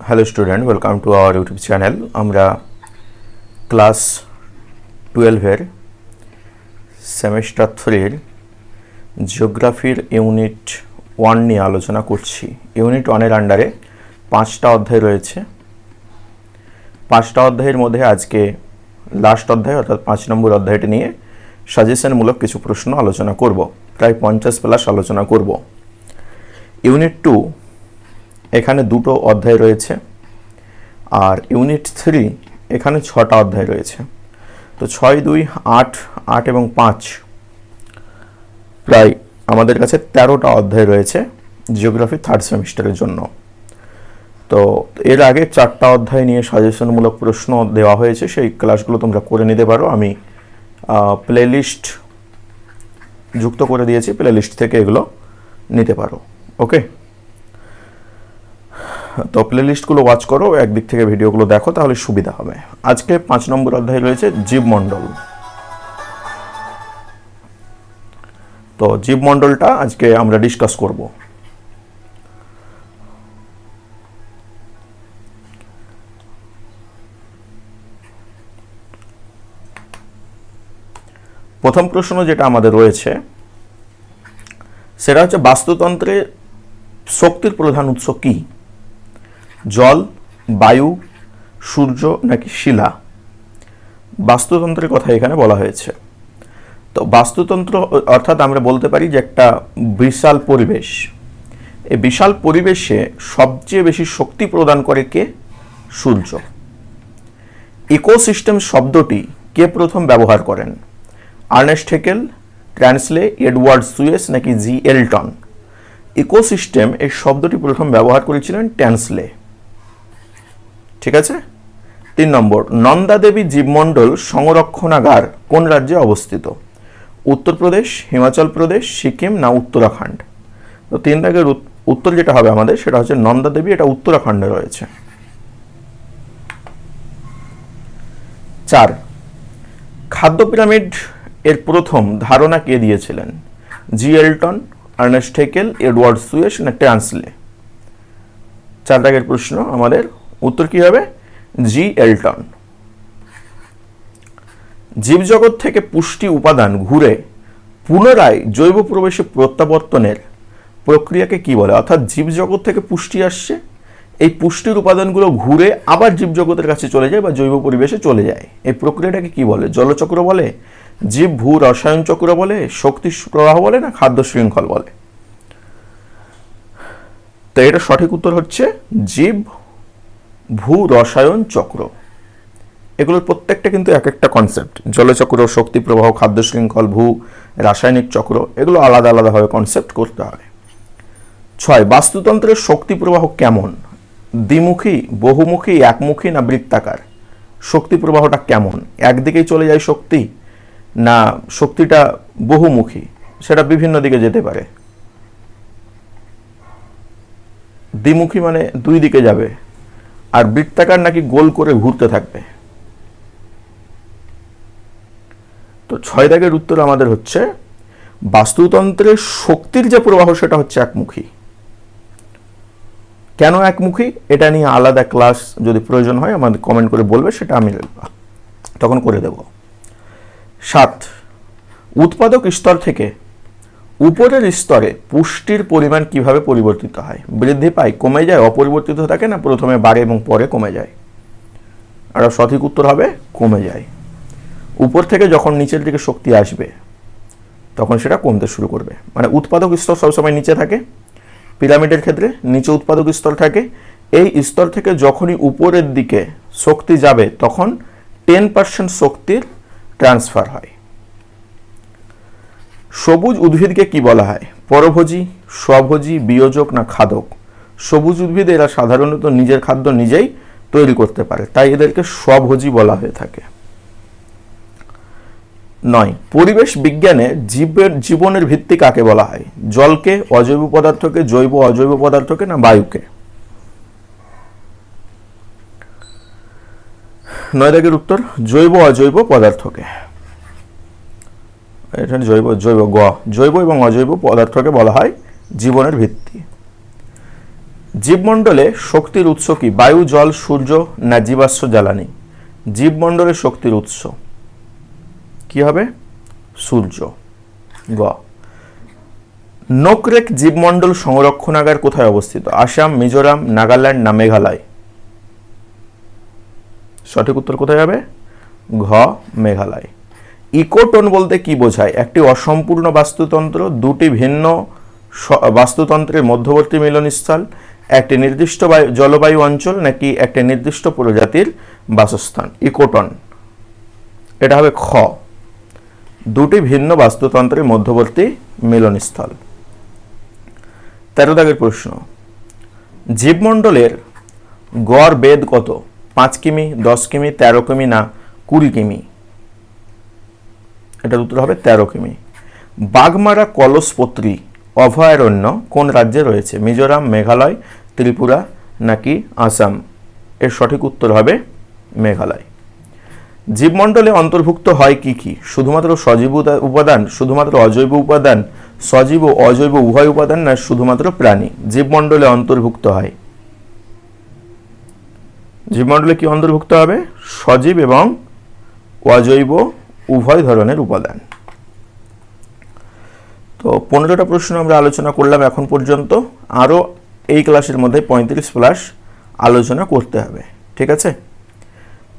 Hello student welcome to our YouTube channel আমরা class টুয়েলভের semester থ্রির জিওগ্রাফির ইউনিট ওয়ান নিয়ে আলোচনা করছি। ইউনিট ওয়ানের আন্ডারে পাঁচটা অধ্যায় রয়েছে। পাঁচটা অধ্যায়ের মধ্যে আজকে লাস্ট অধ্যায়, অর্থাৎ পাঁচ নম্বর অধ্যায়টি নিয়ে সাজেশনমূলক কিছু প্রশ্ন আলোচনা করব। প্রায় পঞ্চাশ প্লাস আলোচনা করব। ইউনিট টু এখানে দুটো অধ্যায় রয়েছে আর ইউনিট থ্রি এখানে ছটা অধ্যায় রয়েছে। তো ছয়, দুই, আট আট এবং পাঁচ প্রায় আমাদের কাছে তেরোটা অধ্যায় রয়েছে জিওগ্রাফি থার্ড সেমিস্টারের জন্য। তো এর আগে চারটা অধ্যায় নিয়ে সাজেশনমূলক প্রশ্ন দেওয়া হয়েছে, সেই ক্লাসগুলো তোমরা করে নিতে পারো। আমি প্লেলিস্ট যুক্ত করে দিয়েছি প্লেলিস্ট থেকে এগুলো নিতে পারো। ওকে তো প্লেলিস্টগুলো ওয়াচ করো, একদিক থেকে ভিডিওগুলো দেখো, তাহলে সুবিধা হবে। আজকে পাঁচ নম্বর অধ্যায় রয়েছে জীবমণ্ডল। তো জীবমণ্ডলটা আজকে আমরা ডিসকাস করব। প্রথম প্রশ্ন যেটা আমাদের রয়েছে, সেটা হচ্ছে বাস্তুতন্ত্রে শক্তির প্রধান উৎস কি? জল, বায়ু, সূর্য নাকি শিলা? বাস্তুতন্ত্রের কথা এখানে বলা হয়েছে। তো বাস্তুতন্ত্র অর্থাৎ আমরা বলতে পারি যে একটা বিশাল পরিবেশ। এই বিশাল পরিবেশে সবচেয়ে বেশি শক্তি প্রদান করে কে? সূর্য। ইকোসিস্টেম শব্দটি কে প্রথম ব্যবহার করেন? Ernest Haeckel Tansley Edward Suess নাকি জি এলটন? ইকোসিস্টেম এই শব্দটি প্রথম ব্যবহার করেছিলেন ট্যান্সলে ঠিক আছে? তিন নম্বর নন্দাদেবী জীবমণ্ডল সংরক্ষণাগার কোন রাজ্যে অবস্থিত? উত্তরপ্রদেশ, হিমাচল প্রদেশ, সিকিম না উত্তরাখণ্ড? তো তিন দাগের উত্তর যেটা হবে আমাদের সেটা হচ্ছে নন্দাদেবী এটা উত্তরাখণ্ডে রয়েছে। চার, খাদ্য পিরামিড এর প্রথম ধারণা কে দিয়েছিলেন? G Elton, Ernst Haeckel, Eduard Suess না ট্রান্সলে? চার দাগের প্রশ্ন আমাদের উত্তর কি হবে? জি, এলটন। জীবজগৎ থেকে পুষ্টি উপাদান ঘুরে পুনরায় জৈব প্রবেশে প্রত্যাবর্তনের প্রক্রিয়াকে কি বলে? অর্থাৎ জীবজগৎ থেকে পুষ্টি আসছে, এই পুষ্টির উপাদানগুলো ঘুরে আবার জীবজগতের কাছে চলে যায় বা জৈব পরিবেশে চলে যায়। এই প্রক্রিয়াটাকে কি বলে? জলচক্র বলে? জীব, ভূ, রসায়ন চক্র বলে? শক্তি প্রবাহ বলে না খাদ্য শৃঙ্খল বলে? তো এটা সঠিক উত্তর হচ্ছে জীব ভূ রসায়ন চক্র। এগুলোর প্রত্যেকটা কিন্তু এক একটা কনসেপ্ট জলচক্র শক্তি প্রবাহ, খাদ্য শৃঙ্খল, ভূ, রাসায়নিক চক্র, এগুলো আলাদা আলাদাভাবে কনসেপ্ট করতে হবে ছয়, বাস্তুতন্ত্রের শক্তি প্রবাহ কেমন? দ্বিমুখী, বহুমুখী, একমুখী না বৃত্তাকার? শক্তি প্রবাহটা কেমন? একদিকেই চলে যায় শক্তি না শক্তিটা বহুমুখী? সেটা বিভিন্ন দিকে যেতে পারে। দ্বিমুখী মানে দুই দিকে যাবে। আর বৃত্তাকার নাকি গোল করে ঘুরতে থাকবে। তো ছয় দাগের উত্তর আমাদের হচ্ছে বাস্তুতন্ত্রের শক্তির যে প্রবাহ সেটা হচ্ছে একমুখী। কেন একমুখী? এটা নিয়ে আলাদা ক্লাস যদি প্রয়োজন হয়, আমাদের কমেন্ট করে বলবে, সেটা আমি তখন করে দেব। সাত, উৎপাদক স্তর থেকে উপরের স্তরে পুষ্টির পরিমাণ কীভাবে পরিবর্তিত হয়? বৃদ্ধি পায়, কমে যায়, অপরিবর্তিত থাকে না? প্রথমে বাড়ে এবং পরে কমে যায়। আর সঠিক উত্তর হবে, কমে যায়। উপর থেকে যখন নিচের দিকে শক্তি আসবে, তখন সেটা কমতে শুরু করবে। মানে উৎপাদক স্তর সবসময় নিচে থাকে। পিরামিডের ক্ষেত্রে নিচে উৎপাদক স্তর থাকে। এই স্তর থেকে যখনই উপরের দিকে শক্তি যাবে, তখন টেন পার্সেন্ট শক্তির ট্রান্সফার হয়। সবুজ উদ্ভিদকে কি বলা হয়? পরভোজী, স্বভোজী, বিয়োজক না খাদক? সবুজ উদ্ভিদ এরা সাধারণত নিজের খাদ্য নিজেই তৈরি করতে পারে, তাই এদেরকে স্বভোজী বলা হয়ে থাকে। নয়, পরিবেশ বিজ্ঞানে জীবের, জীবনের ভিত্তি কাকে বলা হয়? জলকে, অজৈব পদার্থকে, জৈব অজৈব পদার্থকে না বায়ুকে? নয় দাগের উত্তর, জৈব অজৈব পদার্থকে। এখানে জৈব জৈব গ জৈব এবং অজৈব পদার্থকে বলা হয় জীবনের ভিত্তি। জীবমণ্ডলে শক্তির উৎস কি? বায়ু, জল, সূর্য না জীবাশ্ম, জ্বালানি? জীবমণ্ডলের শক্তির উৎস কি হবে? সূর্য গ নোকরেক জীবমণ্ডল সংরক্ষণাগার কোথায় অবস্থিত? আসাম, মিজোরাম, নাগাল্যান্ড না মেঘালয়? সঠিক উত্তর কোথায় যাবে ঘ, মেঘালয়। ইকোটোন বলতে কি বোঝায়? একটি অসম্পূর্ণ বাস্তুতন্ত্র, দুটি ভিন্ন বাস্তুতন্ত্রের মধ্যবর্তী মিলনস্থল, একটি নির্দিষ্ট বায়ু- জলবায়ু অঞ্চল নাকি একটি নির্দিষ্ট প্রজাতির বাসস্থান, ইকোটন। এটা হবে খ। দুটি ভিন্ন বাস্তুতন্ত্রের মধ্যবর্তী মিলনস্থল। তেরো দাগের প্রশ্ন। জীবমণ্ডলের গড় বেদ কত? পাঁচ কিমি, দশ কিমি, তেরো কিমি না কুড়ি কিমি? এটার উত্তর হবে তেরো কিমি। বাগমারা কলসপত্রী অভয়ারণ্য কোন রাজ্যে রয়েছে? মিজোরাম, মেঘালয়, ত্রিপুরা নাকি আসাম? এর সঠিক উত্তর হবে মেঘালয়। জীবমণ্ডলে অন্তর্ভুক্ত হয় কি কি? শুধুমাত্র সজীব উপাদান, শুধুমাত্র অজৈব উপাদান, সজীব ও অজৈব উভয় উপাদান না, শুধুমাত্র প্রাণী? জীবমণ্ডলে অন্তর্ভুক্ত হয়। জীবমণ্ডলে কি অন্তর্ভুক্ত হবে? সজীব এবং অজৈব উভয় ধরনের উপাদান। তো পনেরোটা প্রশ্ন আমরা আলোচনা করলাম এখন পর্যন্ত। আরও এই ক্লাসের মধ্যে পঁয়ত্রিশ প্লাস আলোচনা করতে হবে, ঠিক আছে?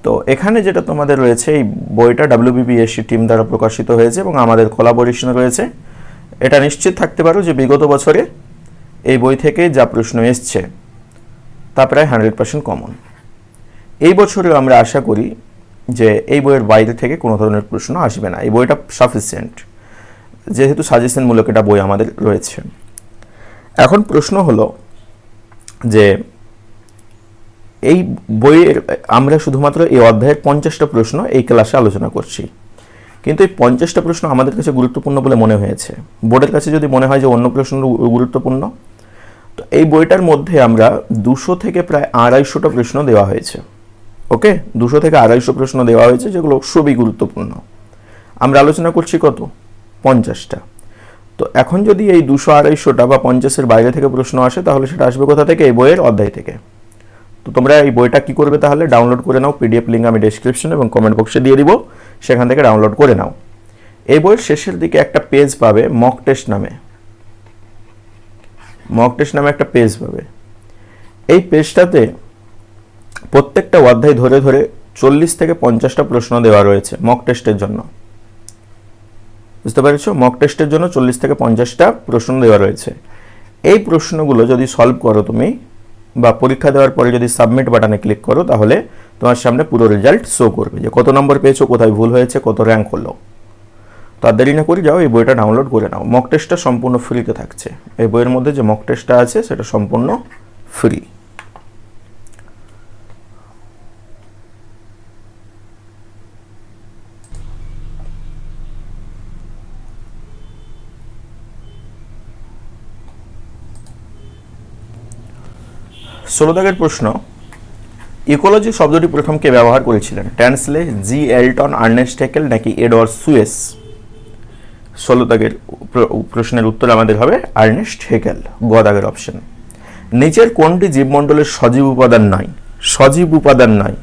তো এখানে যেটা তোমাদের রয়েছে, এই বইটা ডাব্লিউবিপিএসসি টিম দ্বারা প্রকাশিত হয়েছে এবং আমাদের কোলাবোরেশন রয়েছে। এটা নিশ্চিত থাকতে পারো যে বিগত বছরে এই বই থেকে যা প্রশ্ন এসছে, তা প্রায় হান্ড্রেড পার্সেন্ট কমন এই বছরেও আমরা আশা করি যে এই বইয়ের বাইরে থেকে কোনো ধরনের প্রশ্ন আসবে না। এই বইটা সাফিসিয়েন্ট যেহেতু সাজেশনমূলক এটা বই আমাদের রয়েছে। এখন প্রশ্ন হলো যে এই বইয়ের, আমরা শুধুমাত্র এই অধ্যায়ের পঞ্চাশটা প্রশ্ন এই ক্লাসে আলোচনা করছি। কিন্তু এই পঞ্চাশটা প্রশ্ন আমাদের কাছে গুরুত্বপূর্ণ বলে মনে হয়েছে। বোর্ডের কাছে যদি মনে হয় যে অন্য প্রশ্ন গুরুত্বপূর্ণ, তো এই বইটার মধ্যে আমরা দুশো থেকে প্রায় আড়াইশোটা প্রশ্ন দেওয়া হয়েছে। ওকে? দুশো থেকে আড়াইশো প্রশ্ন দেওয়া হয়েছে, যেগুলো খুবই গুরুত্বপূর্ণ। আমরা আলোচনা করছি কত? পঞ্চাশটা। তো এখন যদি এই দুশো আড়াইশোটা বা পঞ্চাশের বাইরে থেকে প্রশ্ন আসে, তাহলে সেটা আসবে কোথা থেকে? এই বইয়ের অধ্যায় থেকে। তো তোমরা এই বইটা কি করবে তাহলে? ডাউনলোড করে নাও, পিডিএফ লিঙ্ক আমি ডেসক্রিপশন এবং কমেন্ট বক্সে দিয়ে দিব। সেখান থেকে ডাউনলোড করে নাও। এই বইয়ের শেষের দিকে একটা পেজ পাবে মক টেস্ট নামে। মক টেস্ট নামে একটা পেজ পাবে। এই পেজটাতে প্রত্যেকটা অধ্যায় ধরে ধরে চল্লিশ থেকে পঞ্চাশটা প্রশ্ন দেওয়া রয়েছে মক টেস্টের জন্য। বুঝতে পেরেছ? মক টেস্টের জন্য চল্লিশ থেকে পঞ্চাশটা প্রশ্ন দেওয়া রয়েছে। এই প্রশ্নগুলো যদি সলভ করো তুমি বা পরীক্ষা দেওয়ার পরে যদি সাবমিট বাটনে ক্লিক করো, তাহলে তোমার সামনে পুরো রেজাল্ট শো করবে যে কত নম্বর পেয়েছ, কোথায় ভুল হয়েছে, কত র্যাঙ্ক হলো। তো আর দেরি না করে যাও, এই বইটা ডাউনলোড করে নাও। মক টেস্টটা সম্পূর্ণ ফ্রিতে থাকছে। এই বইয়ের মধ্যে যে মক টেস্টটা আছে, সেটা সম্পূর্ণ ফ্রি ষোলো দাগের প্রশ্ন, ইকোলজি শব্দটি প্রথম কে ব্যবহার করেছিলেন? Tansley G Elton, Ernest Haeckel নাকি এডওয়ার্ড সুয়েস? ষোলো দাগের প্রশ্নের উত্তর আমাদের হবে আর্নেস্ট হেকেল গ দাগের অপশন নিচের কোনটি জীবমণ্ডলের সজীব উপাদান নয়? সজীব উপাদান নয়।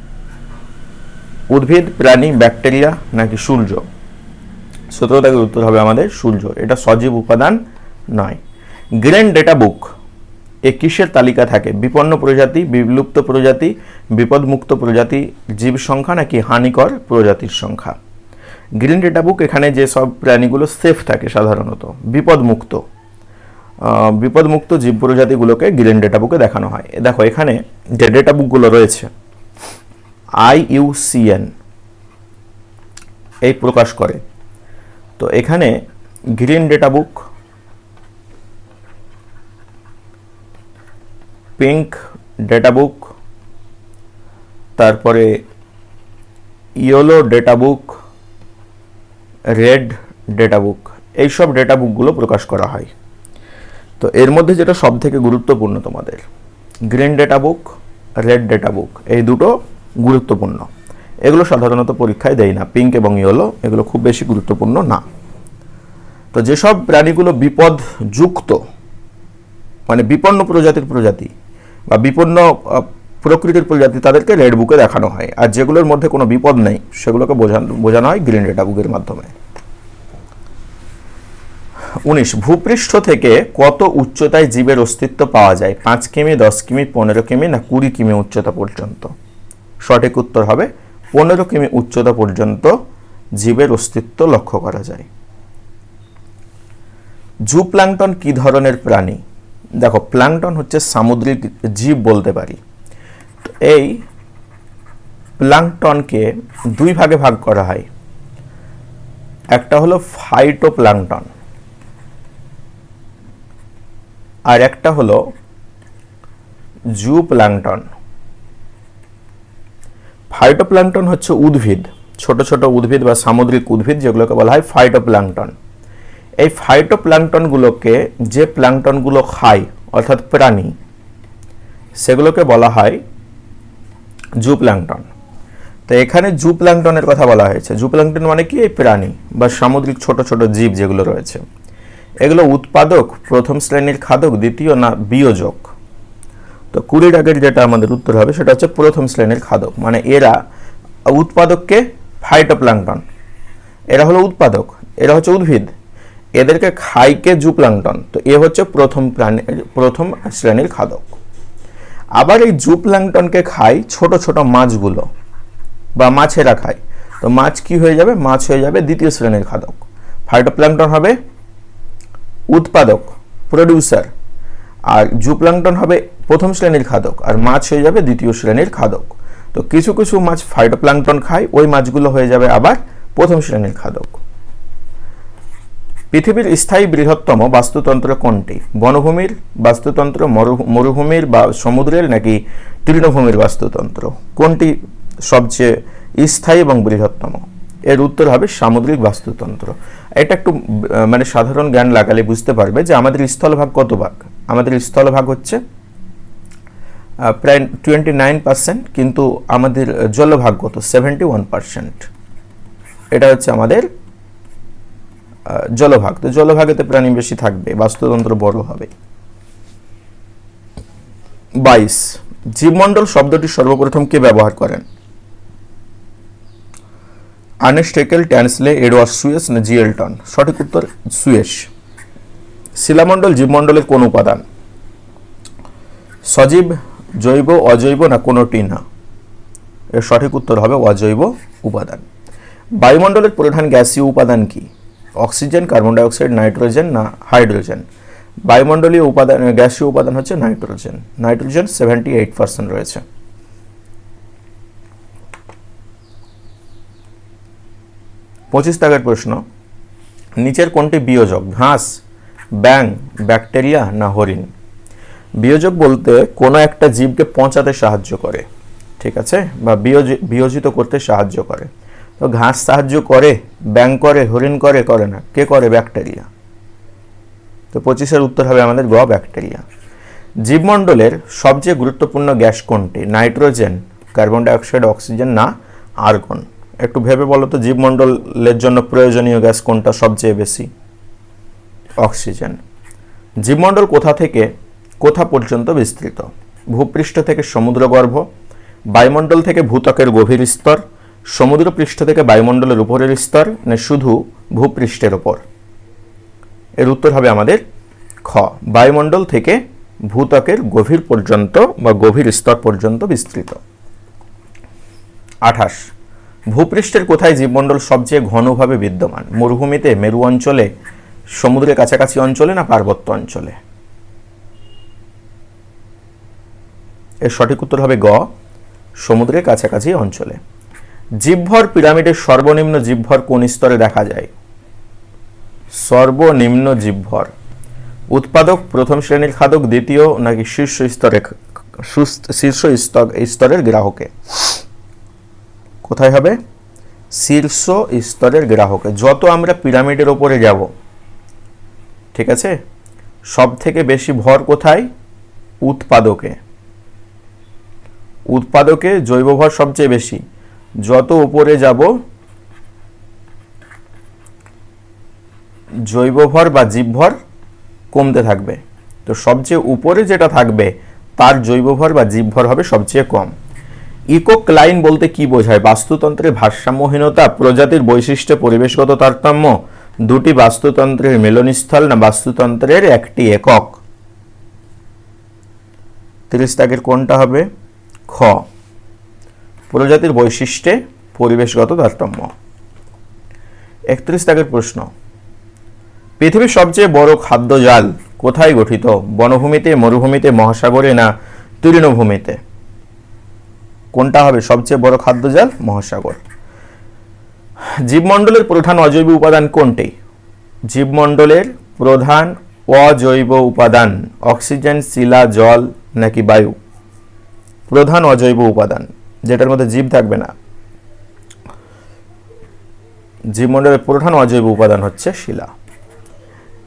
উদ্ভিদ, প্রাণী, ব্যাকটেরিয়া নাকি সূর্য? সতেরো দাগের উত্তর হবে আমাদের সূর্য, এটা সজীব উপাদান নয়। গ্রেন ডেটা বুক এ কিসের তালিকা থাকে? বিপন্ন প্রজাতি, বিলুপ্ত প্রজাতি, বিপদমুক্ত প্রজাতি, জীব সংখ্যা নাকি হানিকর প্রজাতির সংখ্যা? গ্রিন ডেটা বুক এখানে যে সব প্রাণীগুলো সেফ থাকে সাধারণত, বিপদমুক্ত। বিপদমুক্ত জীব প্রজাতিগুলোকে গ্রিন ডেটা বুকে দেখানো হয়। দেখো, এখানে যে ডেটা বুকগুলো রয়েছে, আই আইইউসিএন এই প্রকাশ করে। তো এখানে green data book pink data book তারপরে yellow data book red data book এইসব ডেটা বুকগুলো প্রকাশ করা হয়। তো এর মধ্যে যেটা সব থেকে গুরুত্বপূর্ণ তোমাদের green data book red data book এই দুটো গুরুত্বপূর্ণ। এগুলো সাধারণত পরীক্ষায় দেয় না পিঙ্ক এবং ইয়েলো এগুলো খুব বেশি গুরুত্বপূর্ণ না। তো যেসব প্রাণীগুলো বিপদযুক্ত মানে বিপন্ন প্রজাতির প্রজাতি বা বিপন্ন প্রকৃতির প্রজাতি তাদেরকে রেড বুকে দেখানো হয়। আর যেগুলোর মধ্যে কোনো বিপদ নেই, সেগুলোকে বোঝানো বোঝানো হয় গ্রিন ডেটা বুকের মাধ্যমে। উনিশ, ভূপৃষ্ঠ থেকে কত উচ্চতায় জীবের অস্তিত্ব পাওয়া যায়? পাঁচ কিমি, দশ কিমি, পনেরো কিমি না কুড়ি কিমি উচ্চতা পর্যন্ত? সঠিক উত্তর হবে, পনেরো কিমি উচ্চতা পর্যন্ত জীবের অস্তিত্ব লক্ষ্য করা যায়। জু প্ল্যাংটন কি ধরনের প্রাণী? দেখো, প্ল্যাংটন হচ্ছে সামুদ্রিক জীব বলতে পারি। এই প্ল্যাংটনকে দুই ভাগে ভাগ করা হয়। একটা হলো ফাইটোপ্ল্যাংটন আর একটা হলো জু প্ল্যাংটন ফাইটোপ্ল্যাংটন হচ্ছে উদ্ভিদ, ছোট ছোট উদ্ভিদ বা সামুদ্রিক উদ্ভিদ যেগুলোকে বলা হয় ফাইটো ফাইটোপ্ল্যাংটন এই ফাইটোপ্ল্যাংটনগুলোকে যে প্ল্যাংটনগুলো খায়, অর্থাৎ প্রাণী, সেগুলোকে বলা হয় জু প্ল্যাংটন তো এখানে জু প্ল্যাংটনের কথা বলা হয়েছে। জু প্ল্যাংটন মানে কি? এই প্রাণী বা সামুদ্রিক ছোট ছোট জীব যেগুলো রয়েছে। এগুলো উৎপাদক, প্রথম শ্রেণির খাদক, দ্বিতীয় না, বিয়োজক। তো কুড়ির আগের যেটা আমাদের উত্তর হবে, সেটা হচ্ছে প্রথম শ্রেণির খাদক। মানে এরা উৎপাদককে ফাইটোপ্ল্যাংটন এরা হলো উৎপাদক। এরা হচ্ছে উদ্ভিদ। এদেরকে খাইকে জুপ্লাংটন। তো এ হচ্ছে প্রথম প্রাণী, প্রথম শ্রেণির খাদক। আবার এই জুপ্লাংটনকে খায় ছোট ছোট মাছগুলো বা মাছেরা খায়। তো মাছ কি হয়ে যাবে? মাছ হয়ে যাবে দ্বিতীয় শ্রেণির খাদক। ফাইটোপ্ল্যাংটন হবে উৎপাদক প্রডিউসার আর জুপ্লাংটন হবে প্রথম শ্রেণির খাদক আর মাছ হয়ে যাবে দ্বিতীয় শ্রেণির খাদক। তো কিছু কিছু মাছ ফাইটোপ্ল্যাংটন খায়, ওই মাছগুলো হয়ে যাবে আবার প্রথম শ্রেণির খাদক। পৃথিবীর স্থায়ী বৃহত্তম বাস্তুতন্ত্র কোনটি? বনভূমির বাস্তুতন্ত্র মরুভূমির বা সমুদ্রের নাকি তৃণভূমির বাস্তুতন্ত্র? কোনটি সবচেয়ে স্থায়ী এবং বৃহত্তম? এর উত্তর হবে সামুদ্রিক বাস্তুতন্ত্র। এটা একটু মানে সাধারণ জ্ঞান লাগালে বুঝতে পারবে যে আমাদের স্থলভাগ কত ভাগ? আমাদের স্থলভাগ হচ্ছে প্রায় টোয়েন্টি নাইন পার্সেন্ট কিন্তু আমাদের জলভাগ কত? সেভেন্টি ওয়ান পার্সেন্ট এটা হচ্ছে আমাদের জলভাগ। তো জলভাগেতে প্রাণী বেশি থাকবে, বাস্তুতন্ত্র বড় হবে। বাইশ, জীবমণ্ডল শব্দটি সর্বপ্রথম কে ব্যবহার করেন? আনেস্টেকেল ট্যান্সলে, এডওয়ার্ড সুয়েস না জিএলটন সঠিক উত্তর সুয়েস শিলামণ্ডল জীবমণ্ডলের কোন উপাদান? সজীব, জৈব, অজৈব না কোনোটি না? এর সঠিক উত্তর হবে অজৈব উপাদান। বায়ুমণ্ডলের প্রধান গ্যাসীয় উপাদান কি? অক্সিজেন, কার্বন ডাইঅক্সাইড, নাইট্রোজেন, না হাইড্রোজেন। বায়ুমণ্ডলীয় উপাদান, গ্যাসীয় উপাদান হচ্ছে nitrogen. Nitrogen seventy eight percent রয়েছে। পঁচিশ দাগের প্রশ্ন, নিচের কোনটি বিয়োজক? ঘাস ব্যাং ব্যাকটেরিয়া, না হরিণ? বিয়োজক বলতে কোনো একটা জীবকে পচাতে সাহায্য করে, ঠিক আছে? বা বিয়োজি- বিয়োজিত করতে সাহায্য করে। তো ঘাস সাহায্য করে, ব্যাং করে, হরিণ করে করে না। কে করে? ব্যাকটেরিয়া। তো পঁচিশের উত্তর হবে আমাদের গ, ব্যাকটেরিয়া। জীবমণ্ডলের সবচেয়ে গুরুত্বপূর্ণ গ্যাস কোনটি? নাইট্রোজেন, কার্বন ডাইঅক্সাইড, অক্সিজেন না আর্গন? একটু ভেবে বলো তো, জীবমণ্ডলের জন্য প্রয়োজনীয় গ্যাস কোনটা সবচেয়ে বেশি? অক্সিজেন। জীবমণ্ডল কোথা থেকে, কোথা পর্যন্ত বিস্তৃত? ভূপৃষ্ঠ থেকে সমুদ্রগর্ভ, বায়ুমণ্ডল থেকে ভূত্বকের গভীর স্তর সমুদ্রপৃষ্ঠ থেকে বায়ুমণ্ডলের উপরের স্তর না শুধু ভূপৃষ্ঠের ওপর এর উত্তর হবে আমাদের খ। বায়ুমণ্ডল থেকে ভূত্বকের গভীর পর্যন্ত বা গভীর স্তর পর্যন্ত বিস্তৃত। আঠাশ। ভূপৃষ্ঠের কোথায় জীবমণ্ডল সবচেয়ে ঘনভাবে বিদ্যমান? মরুভূমিতে, মেরু অঞ্চলে, সমুদ্রের কাছাকাছি অঞ্চলে না পার্বত্য অঞ্চলে? এর সঠিক উত্তর হবে গ। সমুদ্রের কাছাকাছি অঞ্চলে। জীবভর পিরামিডের সর্বনিম্ন জীবভর কোন স্তরে দেখা যায়? সর্বনিম্ন জীবভর উৎপাদক প্রথম শ্রেণির খাদক, দ্বিতীয় নাকি শীর্ষ স্তরে শীর্ষ স্তর- স্তরের গ্রাহকে? কোথায় হবে? শীর্ষ স্তরের গ্রাহকে। যত আমরা পিরামিডের ওপরে যাব, ঠিক আছে? সব থেকে বেশি ভর কোথায়? উৎপাদকে। উৎপাদকে জৈব ভর সবচেয়ে বেশি। যত উপরে যাব জৈব ভর বা জীবভর কমতে থাকবে। তো সবচেয়ে উপরে যেটা থাকবে, তার জৈবভর বা জীবভর হবে সবচেয়ে কম। ইকোক্লাইন বলতে কি বোঝায়? বাস্তুতন্ত্রের ভারসাম্যহীনতা, প্রজাতির বৈশিষ্ট্য, পরিবেশগত তারতম্য, দুটি বাস্তুতন্ত্রের মিলনস্থল না বাস্তুতন্ত্রের একটি একক? তিরিশ দাগের কোনটা হবে? খ। প্রজাতির বৈশিষ্ট্যে পরিবেশগত তারতম্য। একত্রিশ দাগের প্রশ্ন। পৃথিবীর সবচেয়ে বড় খাদ্য জাল কোথায় গঠিত? বনভূমিতে, মরুভূমিতে, মহাসাগরে না তৃণভূমিতে? কোনটা হবে সবচেয়ে বড় খাদ্য জাল? মহাসাগর। জীবমণ্ডলের প্রধান অজৈব উপাদান কোনটি? জীবমণ্ডলের প্রধান অজৈব উপাদান অক্সিজেন, শিলা, জল নাকি বায়ু? প্রধান অজৈব উপাদান। যেটার মধ্যে জীব থাকবে না। জীবমণ্ডলের প্রধান অজৈব উপাদান হচ্ছে শিলা।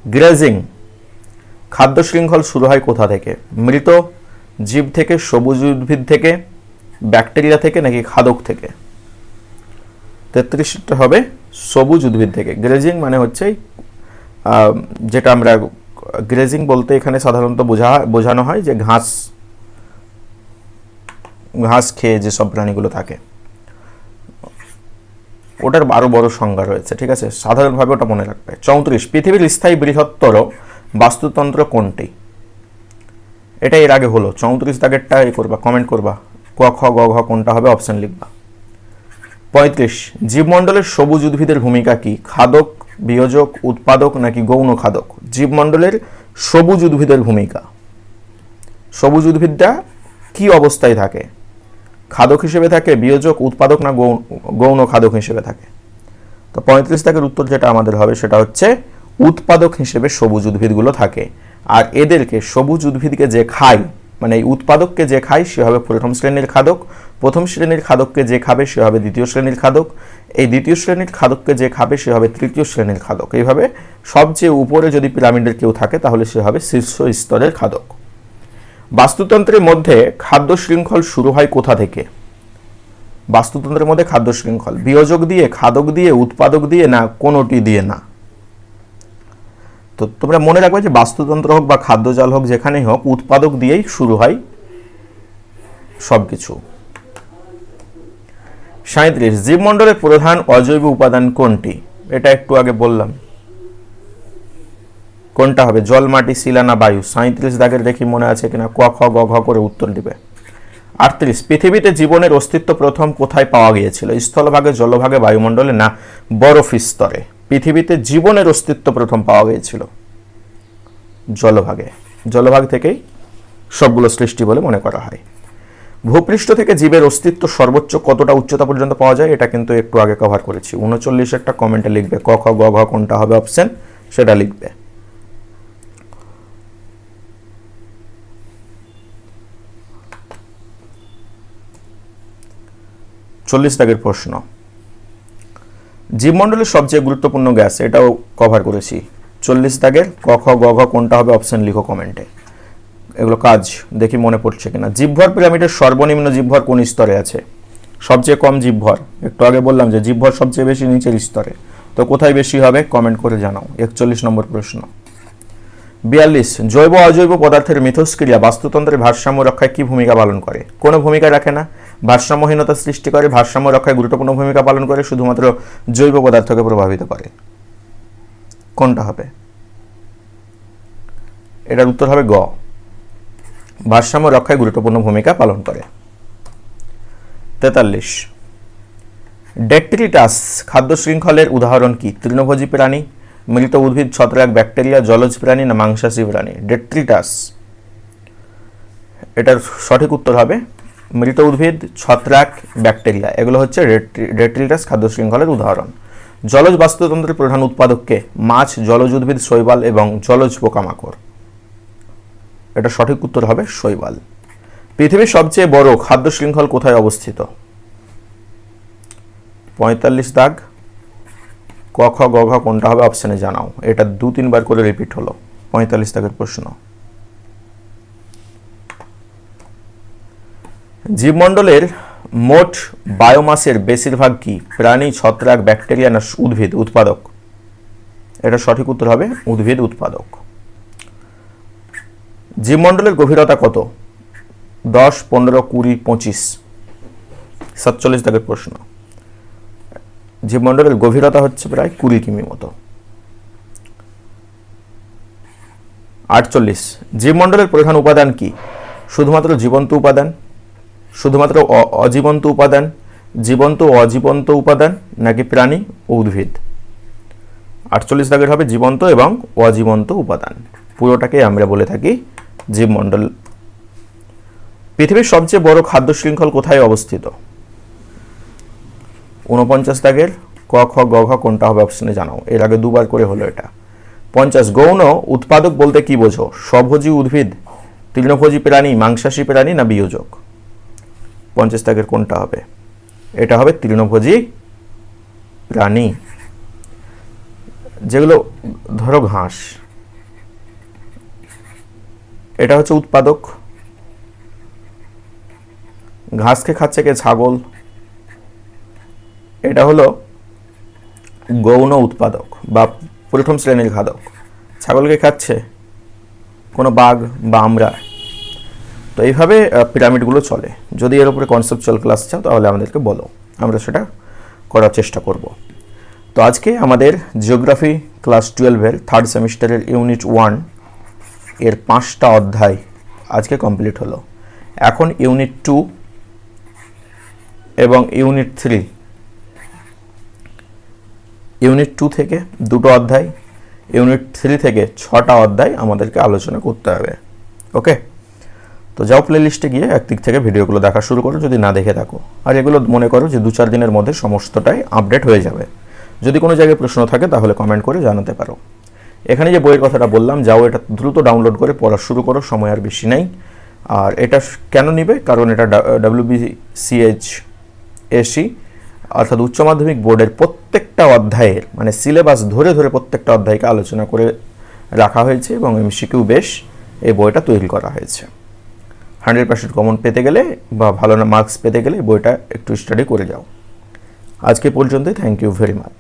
গ্রেজিং, খাদ্য শৃঙ্খল শুরু হয় কোথা থেকে? মৃত জীব থেকে, সবুজ উদ্ভিদ থেকে, ব্যাকটেরিয়া থেকে, নাকি খাদক থেকে? তেত্রিশটা হবে সবুজ উদ্ভিদ থেকে। গ্রেজিং মানে হচ্ছে যেটা আমরা, গ্রেজিং বলতে এখানে সাধারণত বোঝা, বোঝানো হয় যে ঘাস ঘাস খেয়ে যেসব প্রাণীগুলো থাকে। ওটার আরও বড় সংজ্ঞা রয়েছে, ঠিক আছে? সাধারণভাবে ওটা মনে রাখবে। চৌত্রিশ, পৃথিবীর স্থায়ী বৃহত্তর বাস্তুতন্ত্র কোনটি? এটা এর আগে হলো। চৌত্রিশ দাগেরটা এ করবা কমেন্ট করবা। ক, খ, গ, ঘ কোনটা হবে অপশন লিখবা। পঁয়ত্রিশ, জীবমণ্ডলের সবুজ উদ্ভিদের ভূমিকা কি? খাদক, বিয়োজক, উৎপাদক নাকি গৌণ খাদক? জীবমণ্ডলের সবুজ উদ্ভিদের ভূমিকা। সবুজ উদ্ভিদটা কি অবস্থায় থাকে? খাদক হিসেবে থাকে, বিয়োজক, উৎপাদক না গৌণ গৌণ খাদক হিসেবে থাকে। তো পঁয়ত্রিশ দাগের উত্তর যেটা আমাদের হবে সেটা হচ্ছে উৎপাদক হিসেবে সবুজ উদ্ভিদগুলো থাকে। আর এদেরকে সবুজ উদ্ভিদকে যে খায় মানে এই উৎপাদককে যে খায়, সে হবে প্রথম শ্রেণির খাদক, প্রথম শ্রেণির খাদককে যে খাবে, সে হবে দ্বিতীয় শ্রেণির খাদক, এই দ্বিতীয় শ্রেণির খাদককে যে খাবে, সে হবে তৃতীয় শ্রেণির খাদক। এইভাবে সবচেয়ে উপরে যদি পিরামিডের কেউ থাকে, তাহলে সে হবে শীর্ষ স্তরের খাদক। বাস্তুতন্ত্রের মধ্যে খাদ্য শৃঙ্খল শুরু হয় কোথা থেকে? বাস্তুতন্ত্রের মধ্যে খাদ্য শৃঙ্খল। বিয়োজক দিয়ে, খাদক দিয়ে, উৎপাদক দিয়ে না কোনোটি দিয়ে না? তো তোমরা মনে রাখবে যে বাস্তুতন্ত্র হোক বা খাদ্যজাল হোক যেখানেই হোক, উৎপাদক দিয়েই শুরু হয় সব কিছু সাঁত্রিশ জীবমণ্ডলের প্রধান অজৈব উপাদান কোনটি? এটা একটু আগে বললাম। কোনটা হবে? জল, মাটি, শিলা না বায়ু? সাঁত্রিশ দাগের দেখি মনে আছে কিনা? ক, খ, গ, ঘ করে উত্তর দিবে। আটত্রিশ, পৃথিবীতে জীবনের অস্তিত্ব প্রথম কোথায় পাওয়া গিয়েছিল? স্থলভাগে, জলভাগে, বায়ুমণ্ডলে না বরফ স্তরে? পৃথিবীতে জীবনের অস্তিত্ব প্রথম পাওয়া গিয়েছিল জলভাগে। জলভাগ থেকেই সবগুলো সৃষ্টি বলে মনে করা হয়। ভূপৃষ্ঠ থেকে জীবের অস্তিত্ব সর্বোচ্চ কতটা উচ্চতা পর্যন্ত পাওয়া যায়, এটা কিন্তু একটু আগে কভার করেছি। উনচল্লিশ একটা কমেন্টে লিখবে। ক, খ, গ, ঘ কোনটা হবে? অপশন সেটা লিখবে। চল্লিশ দাগের প্রশ্ন। জীবমণ্ডলের সবচেয়ে গুরুত্বপূর্ণ গ্যাস, এটাও কভার করেছি। চল্লিশ দাগের ক, খ, গ, ঘ কোনটা হবে অপশন লিখো কমেন্টে এগুলো কাজ দেখি মনে পড়ছে কিনা। জীবভর পিরামিডের সর্বনিম্ন জীবভর কোন স্তরে আছে? সবচেয়ে কম জীবভর। একটু আগে বললাম যে জীবভর সবচেয়ে বেশি নিচের স্তরে। তো কোথায় বেশি হবে কমেন্ট করে জানাও। একচল্লিশ নম্বর প্রশ্ন। বিয়াল্লিশ জৈব অজৈব পদার্থের মিথস্ক্রিয়া বাস্তুতন্ত্রের ভারসাম্য রক্ষায় কি ভূমিকা পালন করে? কোনো ভূমিকা রাখে না। ভারসাম্যহীনতা সৃষ্টি করে, ভারসাম্য রক্ষায় গুরুত্বপূর্ণ ভূমিকা পালন করে, শুধুমাত্র জৈব পদার্থকে প্রভাবিত করে। কোনটা হবে? এটার উত্তর হবে গ। ভারসাম্য রক্ষায় গুরুত্বপূর্ণ ভূমিকা পালন করে। তেতাল্লিশ। ডেট্রিটাস খাদ্য শৃঙ্খলের উদাহরণ কি? তৃণভোজী প্রাণী, মৃত উদ্ভিদ, ছত্রাক, ব্যাকটেরিয়া, জলজ প্রাণী না মাংসাশী প্রাণী? ডেট্রিটাস এটার সঠিক উত্তর হবে মৃত উদ্ভিদ, ছত্রাক, ব্যাকটেরিয়া, এগুলো হচ্ছে ডেট্রিটাস খাদ্য শৃঙ্খলের উদাহরণ। জলজ বাস্তুতন্ত্রের প্রধান উৎপাদককে মাছ, জলজ উদ্ভিদ, শৈবাল এবং জলজ পোকামাকড়। এটা সঠিক উত্তর হবে শৈবাল। পৃথিবীর সবচেয়ে বড় খাদ্য শৃঙ্খল কোথায় অবস্থিত? পঁয়তাল্লিশ দাগ। ক, খ, গ কোনটা হবে? অপশানে জানাও। এটা দু তিনবার করে রিপিট হলো। পঁয়তাল্লিশ দাগের প্রশ্ন। জীবমণ্ডলের মোট বায়োমাসের বেশিরভাগ কি? প্রাণী, ছত্রাক, ব্যাকটেরিয়া না উদ্ভিদ, উৎপাদক? এটা সঠিক উত্তর হবে উদ্ভিদ, উৎপাদক। জীবমণ্ডলের গভীরতা কত? দশ, পনেরো, কুড়ি, পঁচিশ। সাতচল্লিশ দাগের প্রশ্ন। জীবমণ্ডলের গভীরতা হচ্ছে প্রায় কুড়ি কিমি মতো। আটচল্লিশ। জীবমণ্ডলের প্রধান উপাদান কি? শুধুমাত্র জীবন্ত উপাদান? শুধুমাত্র অজীবন্ত উপাদান, জীবন্ত ও অজীবন্ত উপাদান নাকি প্রাণী ও উদ্ভিদ? আটচল্লিশ দাগের হবে জীবন্ত এবং অজীবন্ত উপাদান। পুরোটাকে আমরা বলে থাকি জীবমণ্ডল। পৃথিবীর সবচেয়ে বড় খাদ্য শৃঙ্খল কোথায় অবস্থিত? ঊনপঞ্চাশ দাগের ক, খ, গ, ঘ কোনটা হবে অপশনে জানাও। এর আগে দুবার করে হলো এটা। পঞ্চাশ, গৌণ উৎপাদক বলতে কি বোঝো? স্বভোজী উদ্ভিদ, তৃণভোজী প্রাণী, মাংসাশী প্রাণী না বিয়োজক? পঞ্চাশ দাগের কোনটা হবে? এটা হবে তৃণভোজী প্রাণী যেগুলো, ধরো ঘাস। এটা হচ্ছে উৎপাদক। ঘাসকে খাচ্ছে কে? ছাগল। এটা হলো গৌণ উৎপাদক বা প্রথম শ্রেণির খাদক ছাগলকে খাচ্ছে কোনো বাঘ বা আমরা। তো এইভাবে পিরামিডগুলো চলে। যদি এর উপরে কনসেপচুয়াল ক্লাস চাও, তাহলে আমাদেরকে বলো। আমরা সেটা করার চেষ্টা করব। তো আজকে আমাদের জিওগ্রাফি ক্লাস টুয়েলভের থার্ড সেমিস্টারের ইউনিট ওয়ানের পাঁচটা অধ্যায় আজকে কমপ্লিট হলো। এখন ইউনিট টু এবং ইউনিট থ্রি ইউনিট টু থেকে দুটো অধ্যায় ইউনিট থ্রি থেকে ছটা অধ্যায় আমাদেরকে আলোচনা করতে হবে। ওকে তো যাও প্লে লিস্টে গিয়ে একদিক থেকে ভিডিওগুলো দেখা শুরু করো, যদি না দেখে থাকো। আর এগুলো মনে করো যে দু চার দিনের মধ্যে সমস্তটাই আপডেট হয়ে যাবে। যদি কোনো জায়গায় প্রশ্ন থাকে তাহলে কমেন্ট করে জানাতে পারো। এখানে যে বইয়ের কথাটা বললাম, যাও এটা দ্রুত ডাউনলোড করে পড়া শুরু করো, সময় আর বেশি নেই। আর এটা কেন নিবে? কারণ এটা ডাব্লিউবিসিএইচ এসি অর্থাৎ উচ্চ মাধ্যমিক বোর্ডের প্রত্যেকটা অধ্যায়ের মানে সিলেবাস ধরে ধরে প্রত্যেকটা অধ্যায়কে আলোচনা করে রাখা হয়েছে এবং এমসিকিউ বেশ এই বইটা তৈরি করা হয়েছে। হান্ড্রেড পার্সেন্ট কমন পেতে গেলে বা ভালো না মার্কস পেতে গেলে বইটা একটু স্টাডি করে যাও। আজকে পর্যন্তই থ্যাংক ইউ ভেরি মাচ